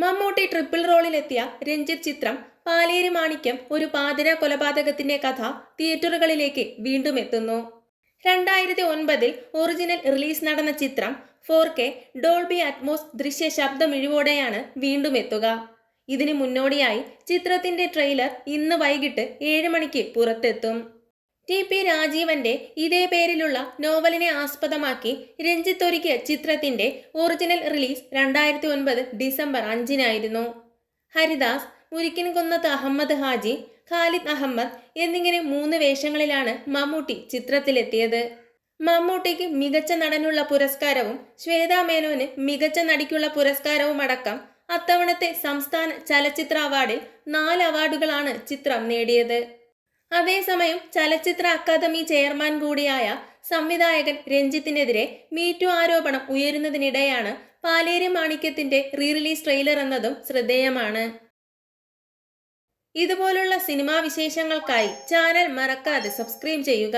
Mammootty triple റോളിലെത്തിയ Ranjith ചിത്രം പാലേരി മാണിക്യം ഒരു പാതിര കൊലപാതകത്തിന്റെ കഥ തിയേറ്ററുകളിലേക്ക് വീണ്ടും എത്തുന്നു. രണ്ടായിരത്തി ഒൻപതിൽ ഒറിജിനൽ റിലീസ് നടന്ന ചിത്രം ഫോർ കെ ഡോൾബി അറ്റ്മോസ് ദൃശ്യ ശബ്ദമിഴിവോടെയാണ് വീണ്ടും എത്തുക. ഇതിന് മുന്നോടിയായി ചിത്രത്തിന്റെ ട്രെയിലർ ഇന്ന് വൈകിട്ട് ഏഴ് മണിക്ക് പുറത്തെത്തും. ടി പി രാജീവന്റെ ഇതേ പേരിലുള്ള നോവലിനെ ആസ്പദമാക്കി രഞ്ജിത്ത് ഒരുക്കിയ ചിത്രത്തിന്റെ ഒറിജിനൽ റിലീസ് രണ്ടായിരത്തി ഒൻപത് ഡിസംബർ അഞ്ചിനായിരുന്നു. ഹരിദാസ് മുരിക്കിൻകുന്നത്ത് അഹമ്മദ് ഹാജി ഖാലിദ് അഹമ്മദ് എന്നിങ്ങനെ മൂന്ന് വേഷങ്ങളിലാണ് മമ്മൂട്ടി ചിത്രത്തിലെത്തിയത്. മമ്മൂട്ടിക്ക് മികച്ച നടനുള്ള പുരസ്കാരവും ശ്വേതാ മേനോന് മികച്ച നടിക്കുള്ള പുരസ്കാരവും അടക്കം അത്തവണത്തെ സംസ്ഥാന ചലച്ചിത്ര അവാർഡിൽ നാല് അവാർഡുകളാണ് ചിത്രം നേടിയത്. അതേസമയം ചലച്ചിത്ര അക്കാദമി ചെയർമാൻ കൂടിയായ സംവിധായകൻ രഞ്ജിത്തിനെതിരെ മീറ്റു ആരോപണം ഉയരുന്നതിനിടെയാണ് പാലേരി മാണിക്യത്തിന്റെ റീറിലീസ് ട്രെയിലർ എന്നതും ശ്രദ്ധേയമാണ്. ഇതുപോലുള്ള സിനിമാ വിശേഷങ്ങൾക്കായി ചാനൽ മറക്കാതെ സബ്സ്ക്രൈബ് ചെയ്യുക.